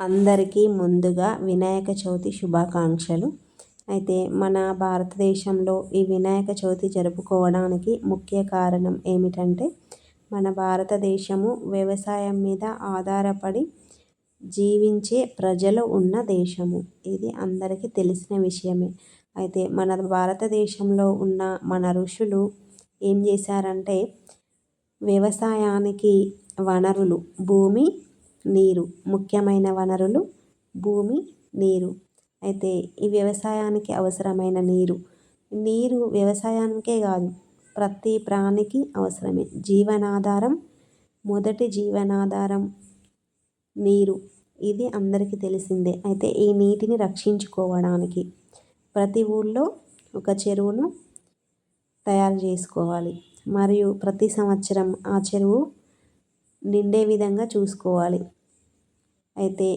అందరికీ ముందుగా వినాయక చవితి శుభాకాంక్షలు. అయితే మన భారతదేశంలో ఈ వినాయక చవితి జరుపుకోవడానికి ముఖ్య కారణం ఏమిటంటే మన భారతదేశము వ్యవసాయం మీద ఆధారపడి జీవించే ప్రజలు ఉన్న దేశము. ఇది అందరికీ తెలిసిన విషయమే. అయితే మన భారతదేశంలో ఉన్న మన ఋషులు ఏం చేశారంటే వ్యవసాయానికి వనరులు భూమి నీరు ముఖ్యమైన వనరులు భూమి నీరు. అయితే ఈ వ్యవసాయానికి అవసరమైన నీరు. నీరు వ్యవసాయానికే కాదు ప్రతి ప్రాణికి అవసరమే. జీవనాధారం మొదటి జీవనాధారం నీరు. ఇది అందరికీ తెలిసిందే. అయితే ఈ నీటిని రక్షించుకోవడానికి ప్రతి ఊళ్ళో ఒక చెరువును తయారు చేసుకోవాలి. మరియు ప్రతి సంవత్సరం ఆ చెరువు నిండే విధంగా చూసుకోవాలి. అయితే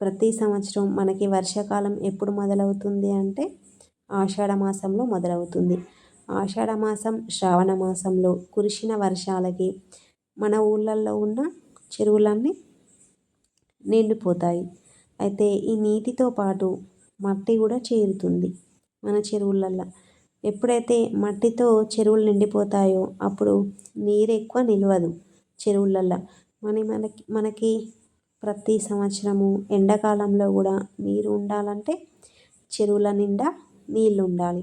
ప్రతి సంవత్సరం మనకి వర్షాకాలం ఎప్పుడు మొదలవుతుంది అంటే ఆషాఢ మాసంలో మొదలవుతుంది. ఆషాఢ మాసం శ్రావణ మాసంలో కురిసిన వర్షాలకి మన ఊళ్ళల్లో ఉన్న చెరువులన్నీ నిండిపోతాయి. అయితే ఈ నీటితో పాటు మట్టి కూడా చేరుతుంది మన చెరువులల్లో. ఎప్పుడైతే మట్టితో చెరువులు నిండిపోతాయో అప్పుడు నీరు ఎక్కువ నిలవదు. చెరువులల్లో. మన మనకి మనకి ప్రతి సంవత్సరము ఎండాకాలంలో కూడా నీరు ఉండాలంటే చెరువుల నిండా నీళ్ళు ఉండాలి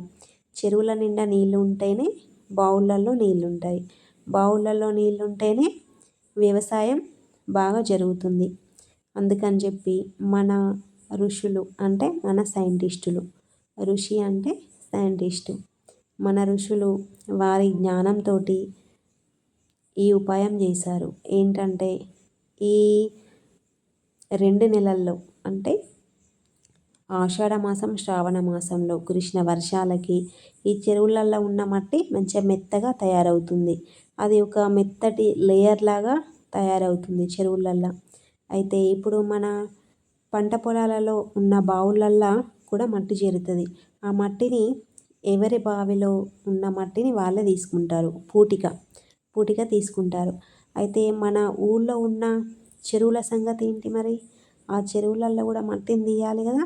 చెరువుల నిండా నీళ్ళు ఉంటేనే బావులలో నీళ్ళు ఉంటాయి బావులలో నీళ్ళు ఉంటేనే వ్యవసాయం బాగా జరుగుతుంది. అందుకని చెప్పి మన ఋషులు అంటే మన సైంటిస్టులు. ఋషి అంటే సైంటిస్టు. మన ఋషులు వారి జ్ఞానంతో ఈ ఉపాయం చేశారు. ఏంటంటే ఈ రెండు నెలల్లో అంటే ఆషాఢ మాసం శ్రావణ మాసంలో కురిసిన వర్షాలకి ఈ చెరువులలో ఉన్న మట్టి మంచిగా మెత్తగా తయారవుతుంది. అది ఒక మెత్తటి లేయర్ లాగా తయారవుతుంది చెరువులల్లో. అయితే ఇప్పుడు మన పంట పొలాలలో ఉన్న బావులల్లో కూడా మట్టి చేరుతుంది. ఆ మట్టిని ఎవరి బావిలో ఉన్న మట్టిని వాళ్ళే తీసుకుంటారు పూటిక. పూటిగా తీసుకుంటారు. అయితే మన ఊళ్ళో ఉన్న చెరువుల సంగతి ఏంటి మరి? ఆ చెరువులలో కూడా మట్టిని తీయాలి కదా?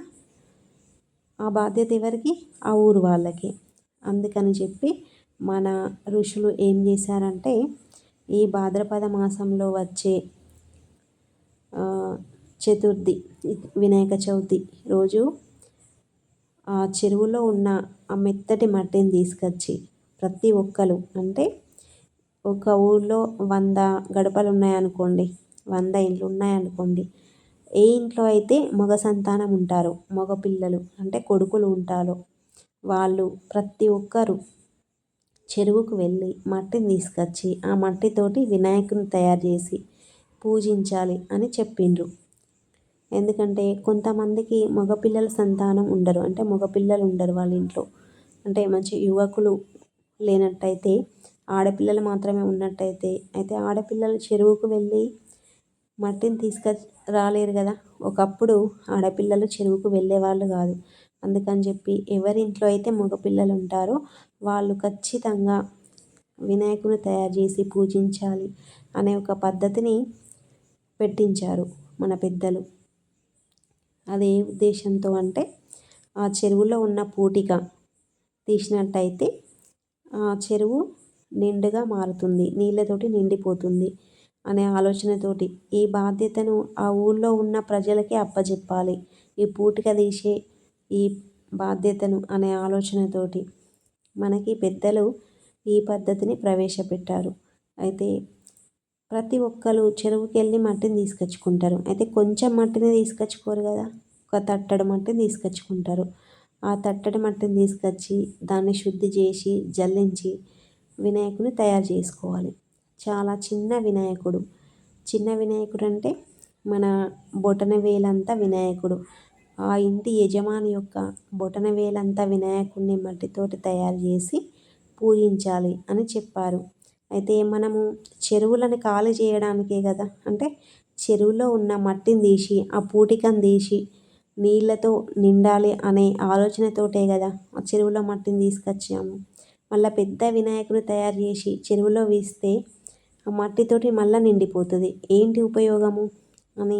ఆ బాధ్యత ఎవరికి? ఆ ఊరు వాళ్ళకి. అందుకని చెప్పి మన ఋషులు ఏం చేశారంటే ఈ భాద్రపద మాసంలో వచ్చే చతుర్థి వినాయక చవితి రోజు ఆ చెరువులో ఉన్న ఆ మెత్తటి మట్టిని తీసుకొచ్చి ప్రతి ఒక్కరు అంటే ఒక ఊళ్ళో వంద గడపలు ఉన్నాయనుకోండి వంద ఇండ్లు ఉన్నాయనుకోండి ఏ ఇంట్లో అయితే మగ సంతానం ఉంటారో మగ పిల్లలు అంటే కొడుకులు ఉంటారో వాళ్ళు ప్రతి ఒక్కరు చెరువుకు వెళ్ళి మట్టిని తీసుకొచ్చి ఆ మట్టితోటి వినాయకుని తయారు చేసి పూజించాలి అని చెప్పిండ్రు. ఎందుకంటే కొంతమందికి మగపిల్లల సంతానం ఉండరు అంటే మగపిల్లలు ఉండరు వాళ్ళ ఇంట్లో. అంటే మంచి యువకులు లేనట్టయితే ఆడపిల్లలు మాత్రమే ఉన్నట్టయితే అయితే ఆడపిల్లలు చెరువుకు వెళ్ళి మట్టిని తీసుక రాలేరు కదా. ఒకప్పుడు ఆడపిల్లలు చెరువుకు వెళ్ళేవాళ్ళు కాదు. అందుకని చెప్పి ఎవరి ఇంట్లో అయితే మగపిల్లలు ఉంటారో వాళ్ళు ఖచ్చితంగా వినాయకుని తయారు చేసి పూజించాలి అనే ఒక పద్ధతిని పెట్టించారు మన పెద్దలు. అదే ఉద్దేశంతో అంటే ఆ చెరువులో ఉన్న పూటిక తీసినట్టయితే ఆ చెరువు నిండుగా మారుతుంది నీళ్ళతోటి నిండిపోతుంది అనే ఆలోచనతోటి ఈ బాధ్యతను ఆ ఊళ్ళో ఉన్న ప్రజలకి అప్పచెప్పాలి ఈ పూటిక తీసే ఈ బాధ్యతను అనే ఆలోచనతోటి మనకి పెద్దలు ఈ పద్ధతిని ప్రవేశపెట్టారు. అయితే ప్రతి ఒక్కరు చెరువుకి వెళ్ళి మట్టిని తీసుకొచ్చుకుంటారు. అయితే కొంచెం మట్టిని తీసుకొచ్చుకోరు కదా ఒక తట్టడి మట్టిని తీసుకొచ్చుకుంటారు. ఆ తట్టడి మట్టిని తీసుకొచ్చి దాన్ని శుద్ధి చేసి జల్లించి వినాయకుని తయారు చేసుకోవాలి. చాలా చిన్న వినాయకుడు. చిన్న వినాయకుడు అంటే మన బొటన వేలంతా వినాయకుడు. ఆ ఇంటి యజమాని యొక్క బొటన వేలంతా వినాయకుడిని మట్టితోటి తయారు చేసి పూజించాలి అని చెప్పారు. అయితే మనము చెరువులను ఖాళీ చేయడానికే కదా? అంటే చెరువులో ఉన్న మట్టిని తీసి ఆ పూటికను తీసి నీళ్ళతో నిండాలి అనే ఆలోచనతోటే కదా ఆ చెరువులో మట్టిని తీసుకొచ్చాము. మళ్ళీ పెద్ద వినాయకుని తయారు చేసి చెరువులో వేస్తే ఆ మట్టితోటి మళ్ళీ నిండిపోతుంది. ఏంటి ఉపయోగము? అని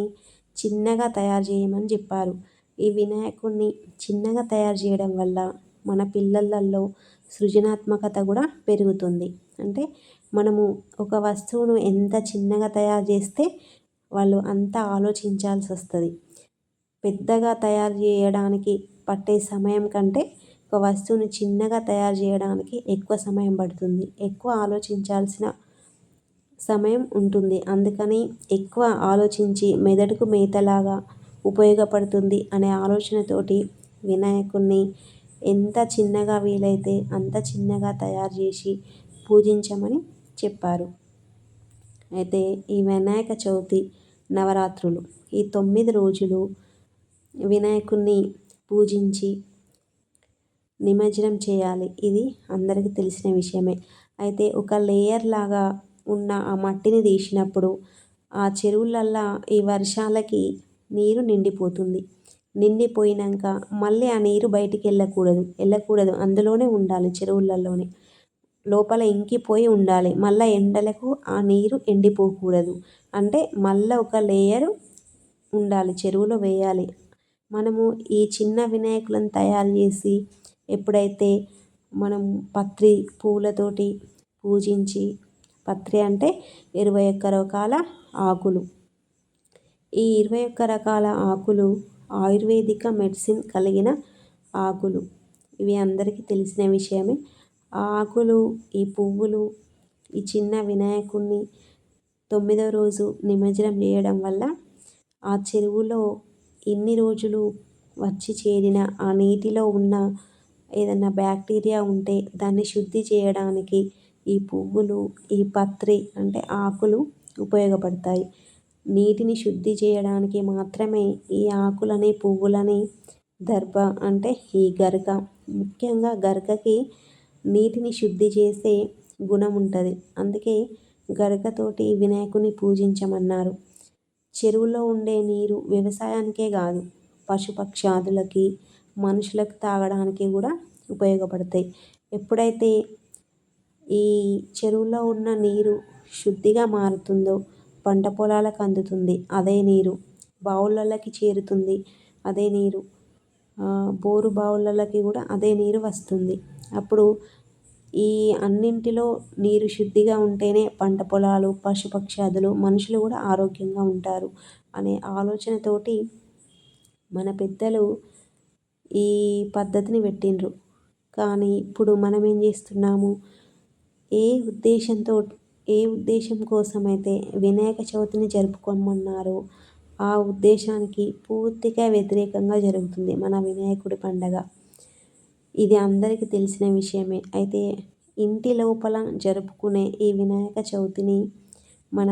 చిన్నగా తయారు చేయమని చెప్పారు. ఈ వినాయకుడిని చిన్నగా తయారు చేయడం వల్ల మన పిల్లలలో సృజనాత్మకత కూడా పెరుగుతుంది. అంటే మనము ఒక వస్తువును ఎంత చిన్నగా తయారు చేస్తే వాళ్ళు అంత ఆలోచించాల్సి వస్తుంది పెద్దగా తయారు చేయడానికి పట్టే సమయం కంటే ఒక వస్తువుని చిన్నగా తయారు చేయడానికి ఎక్కువ సమయం పడుతుంది. ఎక్కువ ఆలోచించాల్సిన సమయం ఉంటుంది. అందుకని ఎక్కువ ఆలోచించి మెదడుకు మేతలాగా ఉపయోగపడుతుంది అనే ఆలోచనతోటి వినాయకుడిని ఎంత చిన్నగా వీలైతే అంత చిన్నగా తయారు చేసి పూజించమని చెప్పారు. అయితే ఈ వినాయక చవితి నవరాత్రులు ఈ తొమ్మిది రోజులు వినాయకుడిని పూజించి నిమజ్జనం చేయాలి. ఇది అందరికీ తెలిసిన విషయమే. అయితే ఒక లేయర్ లాగా ఉన్న ఆ మట్టిని తీసినప్పుడు ఆ చెరువులల్లో ఈ వర్షాలకి నీరు నిండిపోతుంది. నిండిపోయినాక మళ్ళీ ఆ నీరు బయటికి వెళ్ళకూడదు. వెళ్ళకూడదు. అందులోనే ఉండాలి చెరువులలోనే లోపల ఇంకిపోయి ఉండాలి. మళ్ళీ ఎండలకు ఆ నీరు ఎండిపోకూడదు. అంటే మళ్ళీ ఒక లేయరు ఉండాలి. చెరువులో వేయాలి. మనము ఈ చిన్న వినాయకులను తయారు చేసి ఎప్పుడైతే మనం పత్రి పూలతోటి పూజించి పత్రి అంటే ఇరవై ఒక్క రకాల ఆకులు. ఈ ఇరవై ఒక్క రకాల ఆకులు ఆయుర్వేదిక మెడిసిన్ కలిగిన ఆకులు. ఇవి అందరికీ తెలిసిన విషయమే. ఆ ఆకులు ఈ పువ్వులు ఈ చిన్న వినాయకుడిని తొమ్మిదవ రోజు నిమజ్జనం చేయడం వల్ల ఆ చెరువులో ఇన్ని రోజులు వచ్చి చేరిన ఆ నీటిలో ఉన్న ఏదైనా బ్యాక్టీరియా ఉంటే దాన్ని శుద్ధి చేయడానికి ఈ పువ్వులు ఈ పత్రి అంటే ఆకులు ఉపయోగపడతాయి. నీటిని శుద్ధి చేయడానికి మాత్రమే ఈ ఆకులని పువ్వులని దర్భ అంటే ఈ గరక. ముఖ్యంగా గరకకి నీటిని శుద్ధి చేసే గుణం ఉంటుంది. అందుకే గరకతోటి వినాయకుని పూజించమన్నారు. చెరువులో ఉండే నీరు వ్యవసాయానికే కాదు పశుపక్షాదులకి మనుషులకు తాగడానికి కూడా ఉపయోగపడతాయి. ఎప్పుడైతే ఈ చెరువులో ఉన్న నీరు శుద్ధిగా మారుతుందో పంట పొలాలకు అందుతుంది అదే నీరు బావులలోకి చేరుతుంది అదే నీరు బోరు బావులలోకి కూడా అదే నీరు వస్తుంది. అప్పుడు ఈ అన్నింటిలో నీరు శుద్ధిగా ఉంటేనే పంట పొలాలు పశుపక్షాదులు మనుషులు కూడా ఆరోగ్యంగా ఉంటారు అనే ఆలోచనతోటి మన పెద్దలు ఈ పద్ధతిని పెట్టిండ్రు. కానీ ఇప్పుడు మనం ఏం చేస్తున్నాము? ఏ ఉద్దేశంతో ఏ ఉద్దేశం కోసమైతే వినాయక చవితిని జరుపుకోమన్నారో ఆ ఉద్దేశానికి పూర్తిగా వ్యతిరేకంగా జరుగుతుంది మన వినాయకుడి పండగ. ఇది అందరికీ తెలిసిన విషయమే. అయితే ఇంటి లోపల జరుపుకునే ఈ వినాయక చవితిని మన